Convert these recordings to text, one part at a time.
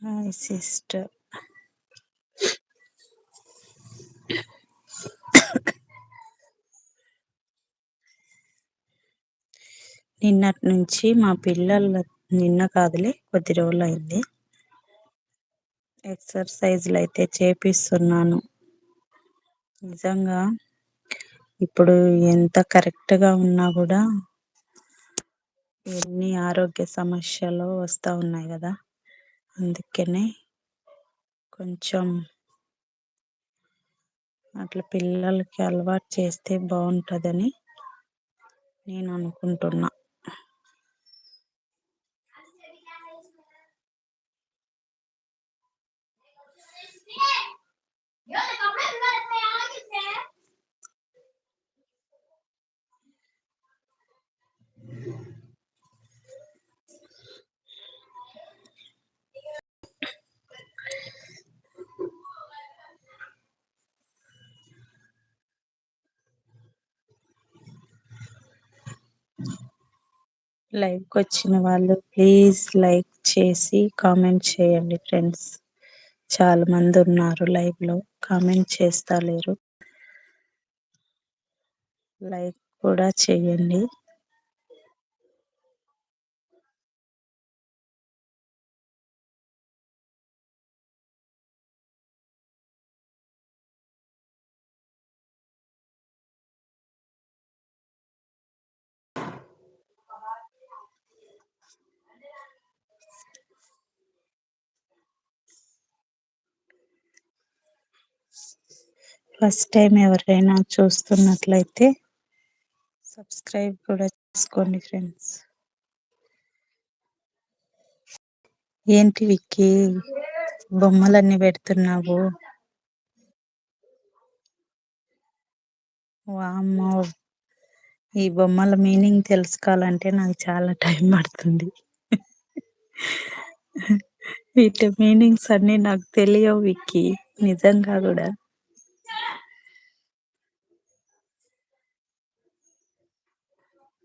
Hi sister. నిన్నటి నుంచి మా పిల్లల నిన్న కాదులే కొద్ది రోజులు అయింది ఎక్సర్సైజ్లు అయితే చేపిస్తున్నాను. నిజంగా ఇప్పుడు ఎంత కరెక్ట్గా ఉన్నా కూడా ఎన్ని ఆరోగ్య సమస్యలు వస్తూ ఉన్నాయి కదా. అందుకనే కొంచెం అట్లా పిల్లలకి అలవాటు చేస్తే బాగుంటుందని నేను అనుకుంటున్నా. లైవ్కి వచ్చిన వాళ్ళు ప్లీజ్ లైక్ చేసి కామెంట్ చేయండి ఫ్రెండ్స్. చాలా మంది ఉన్నారు లైవ్లో కామెంట్ చేస్తా లేరు. లైక్ కూడా చేయండి. ఫస్ట్ టైం ఎవరైనా చూస్తున్నట్లయితే సబ్స్క్రైబ్ కూడా చేసుకోండి ఫ్రెండ్స్. ఏంటి విక్కీ? బొమ్మలన్నీ పెడుతున్నావు. వామ్మో! ఈ బొమ్మల మీనింగ్ తెలుసుకోవాలంటే నాకు చాలా టైం పడుతుంది. వీటి మీనింగ్స్ అన్ని నాకు తెలియవు విక్కీ. నిజంగా కూడా.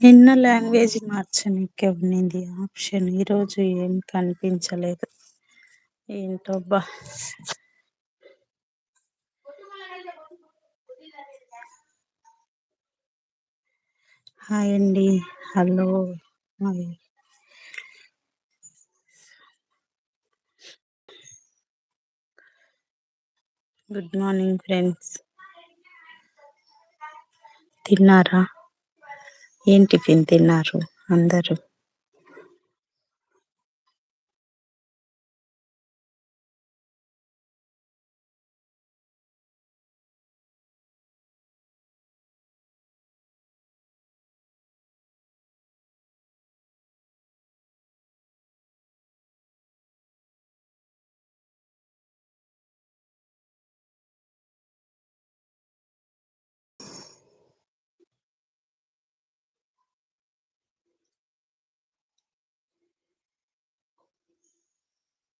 నిన్న లాంగ్వేజ్ మార్చనీకి ఉన్నింది ఆప్షన్. ఈ రోజు ఏం కనిపించలేదు. ఏంటోబ్బా హాయ్ అండి. Hello. Hi. Good morning friends. తిన్నారా? ఏం టిఫిన్ తిన్నారు అందరూ?